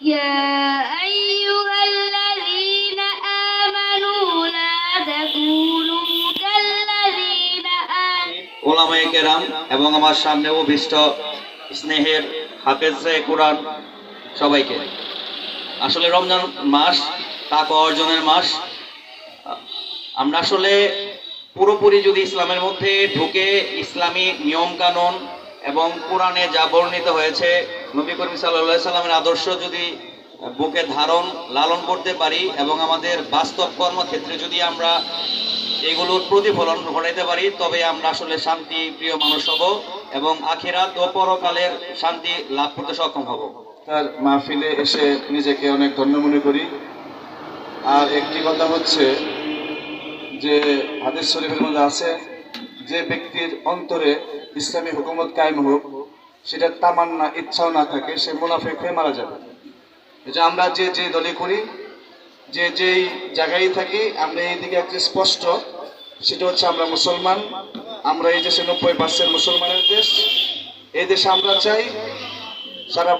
يا أيها الذين آمنوا لا تكونوا كالذين آمنوا ওলামায়ে কেরাম এবং আমার সামনে অভিষ্ট স্নেহের হাফেজে কোরআন সবাইকে আসলে রমজান মাস তাক অর্জনের মাস আমরা আসলে পুরোপুরি যদি ইসলামের মধ্যে ঢুকে ইসলামী নিয়ম কানুন এবং কোরআনে যা বর্ণিত হয়েছে, নবী করিম সাল্লাহ সাল্লামের আদর্শ যদি বুকে ধারণ, লালন করতে পারি এবং আমাদের বাস্তব কর্মক্ষেত্রে যদি আমরা এগুলোর প্রতিফলন ঘটাইতে পারি, তবে আমরা আসলে শান্তি, প্রিয় মানুষ হব এবং আখিরাত ও পরকালের শান্তি লাভ করতে সক্ষম হব। তার মাহফিলে এসে নিজেকে অনেক ধন্য মনে করি। আর একটি কথা হচ্ছে যে, হাদিস শরীফের মধ্যে আছে, যে ব্যক্তির অন্তরে ইসলামী হুকুমত কায়েম হোক, সেটা তামান্না, ইচ্ছাও না থাকে, সে মুনাফেক হয়ে মারা যাবে। এটা আমরা যে যে দলে করি, যে যেই জায়গায় থাকি, আমরা এই দিকে একটি স্পষ্ট, সেটা হচ্ছে আমরা মুসলমান, আমরা এই দেশে নব্বই পার্সেন্ট মুসলমানের দেশ। এই দেশে আমরা চাই সারা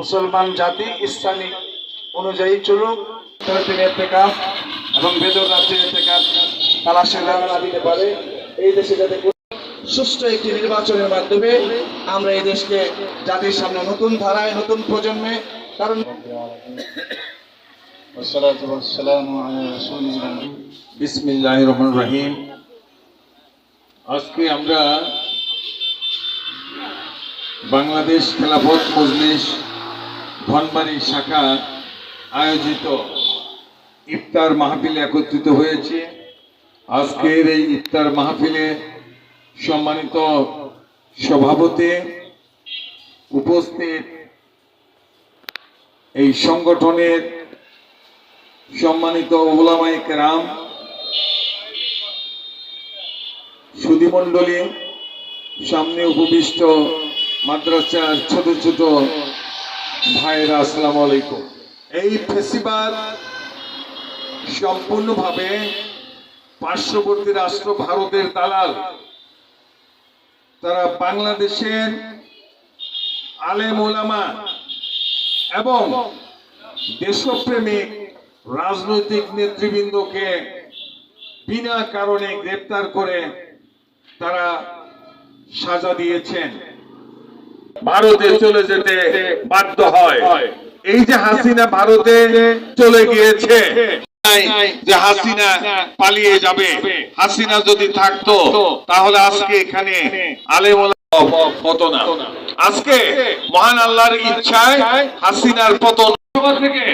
মুসলমান জাতি ইসলামিক অনুযায়ী চলুক। তারা এবং বেদর রাজ্যে এতেকাফ, তালাশের রানা দিতে পারে। এই দেশে যাতে সুষ্ঠু একটি নির্বাচনের মাধ্যমে আমরা এই দেশকে জাতির সামনে নতুন ধারায় নতুন প্রজন্মে কারণ বিসমিল্লাহ রহমান রহিম। আজকে আমরা বাংলাদেশ খেলাফত মজলিস ধনবাড়ি শাখা আয়োজিত ইফতার মাহফিলে একত্রিত হয়েছে। আজকের এই ইফতার মাহফিলে সম্মানিত সভাপতি উপস্থিত এই সংগঠনের সম্মানিত ওলামাই কেরাম, সুধীমণ্ডলী, সামনে উপবিষ্ট মাদ্রাসার ছোট ছোট ভাইরা আসসালাম আলাইকুম। এই ফেসিবাদ সম্পূর্ণভাবে পার্শ্ববর্তী রাষ্ট্র ভারতের দালাল তারা বাংলাদেশের আলেম ওলামা এবং দেশপ্রেমিক রাজনৈতিক নেতৃবৃন্দকে বিনা কারণে গ্রেপ্তার করে তারা সাজা দিয়েছেন। ভারতে চলে যেতে বাধ্য হয়। এই যে হাসিনা ভারতে চলে গিয়েছে যে হাসিনা পালিয়ে যাবে। হাসিনা যদি থাকতো তাহলে আজকে এখানে আলেম হতো না। আজকে মহান আল্লাহর ইচ্ছায় হাসিনার পতন। থেকে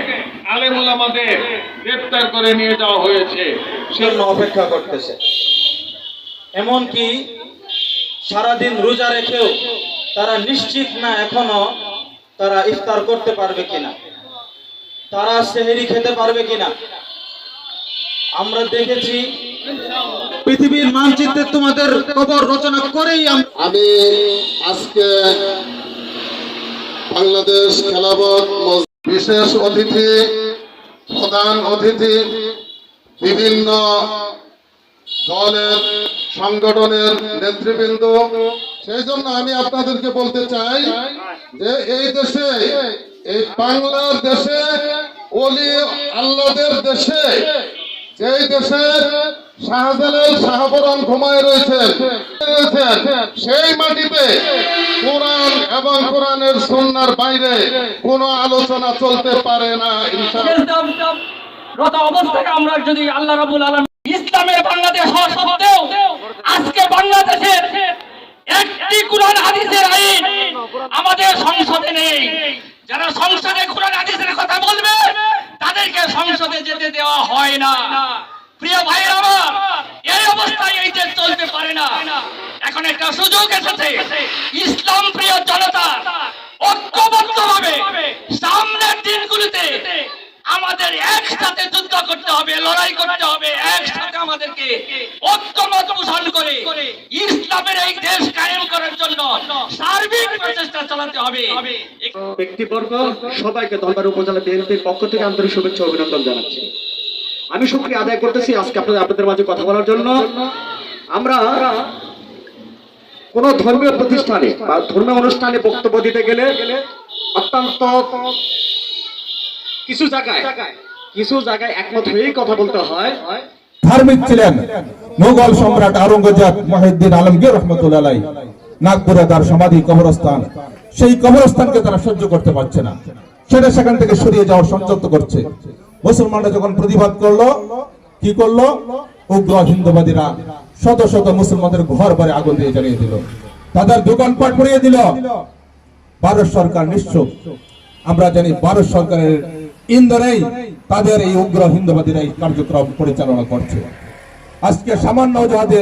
আলেম ওলামাদের গ্রেফতার করে নিয়ে যাওয়া হয়েছে। জন্য অপেক্ষা করতেছে। এমনকি সারাদিন রোজা রেখেও তারা নিশ্চিত না এখনও তারা ইফতার করতে পারবে কিনা। তারা সেহেরি খেতে পারবে কিনা। আমরা দেখেছি পৃথিবীর মানচিত্রে তোমাদের কবর রচনা করেই আমি আজকে বাংলাদেশ খেলাবত বিশেষ অতিথি, প্রধান অতিথি, বিভিন্ন দলের সংগঠনের নেতৃবৃন্দ। সেই জন্য আমি আপনাদেরকে বলতে চাই যে এই দেশে, এই বাংলার দেশে অলি আল্লাদের দেশে যেই দেশে শাহজালাল ঘুমায় সেই মাটিতে কোরআন এবং কোরআনের বাইরে কোনো আলোচনা চলতে পারে না ইসলামের আজকে বাংলাদেশের কোরআন আইন আমাদের সংসদে নেই। যারা সংসদে কোরআন হাদিসের কথা বলবে তাদেরকে সংসদে যেতে দেওয়া হয় না। প্রিয় ভাই আমার, এই অবস্থায় এই দেশ চলতে পারে না। এখন একটা সুযোগ এসেছে। ইসলাম প্রিয় জনতা, ঐক্যবদ্ধভাবে সামনের দিনগুলিতে আমাদের একসাথে যুদ্ধ করতে হবে, লড়াই করতে হবে, একসাথে আমাদেরকে ঐক্যমত পোষণ করে ইসলামের এই দেশ কায়েম করার জন্য সার্বিক প্রচেষ্টা চালাতে হবে। ব্যক্তিবর্গ সবাইকে দলবার উপজেলা বিএনপির পক্ষ থেকে আন্তরিক শুভেচ্ছা অভিনন্দন জানাচ্ছি। আমি শুক্রিয়া আদায় করতেছি আজকে আপনাদের আপনাদের মাঝে কথা বলার জন্য। আমরা কোন ধর্মীয় প্রতিষ্ঠানে বা ধর্মীয় অনুষ্ঠানে বক্তব্য দিতে গেলে অত্যন্ত কিছু জায়গায় কিছু জায়গায় একমত হয়েই কথা বলতে হয়। ধার্মিক ছিলেন মোগল সম্রাট আওরঙ্গজেব মহিউদ্দিন আলমগীর রহমতুল্লাহ নাগপুরে তার সমাধি কবরস্থান। সেই কবরস্থানকে তারা সহ্য করতে পারছে না। সেটা সেখান থেকে সরিয়ে যাওয়ার সংযুক্ত করছে। মুসলমানরা যখন প্রতিবাদ করল, কি করল? উগ্র হিন্দুবাদীরা শত শত মুসলমানদের ঘর বাড়ি আগুন দিয়ে জ্বালিয়ে দিল। তাদের দোকানপাট পুড়িয়ে দিল। ভারত সরকার নিশ্চুপ। আমরা জানি ভারত সরকারের ইন্ধনেই তাদের এই উগ্র হিন্দুবাদীরা এই কার্যক্রম পরিচালনা করছে। আজকে সামান্য অজুহাতে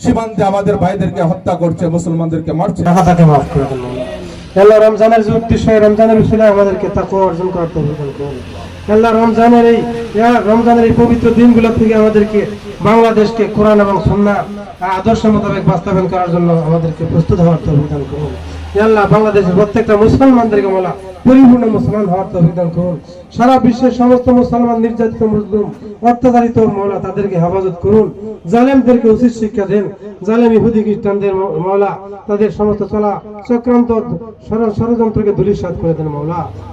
সীমান্তে আমাদের ভাইদেরকে হত্যা করছে, মুসলমানদেরকে মারছে। রমজানের যে উদ্দেশ্য রমজানের আমাদেরকে অর্জন আল্লাহ রমজানের এই রমজানের এই পবিত্র দিনগুলো থেকে আমাদেরকে বাংলাদেশকে কোরআন এবং সন্না আদর্শ মোতাবেক বাস্তবায়ন করার জন্য আমাদেরকে প্রস্তুত হওয়ার তৌফিক দান করুন। আল্লাহ বাংলাদেশের প্রত্যেকটা মুসলমানদেরকে বলা, পরিপূর্ণ মুসলমান হওয়ার তৌফিক দান করুন। সারা বিশ্বের সমস্ত মুসলমান নির্যাতিত মুসলিম, অত্যাচারিত মৌলা, তাদেরকে হেফাজত করুন। জালেমদেরকে উচিত শিক্ষা দেন। জালেম, ইহুদি, খ্রিস্টানদের মৌলা, তাদের সমস্ত চলা চক্রান্ত ষড়- ষড়যন্ত্রকে ধুলিসাৎ করে দেন মৌলা।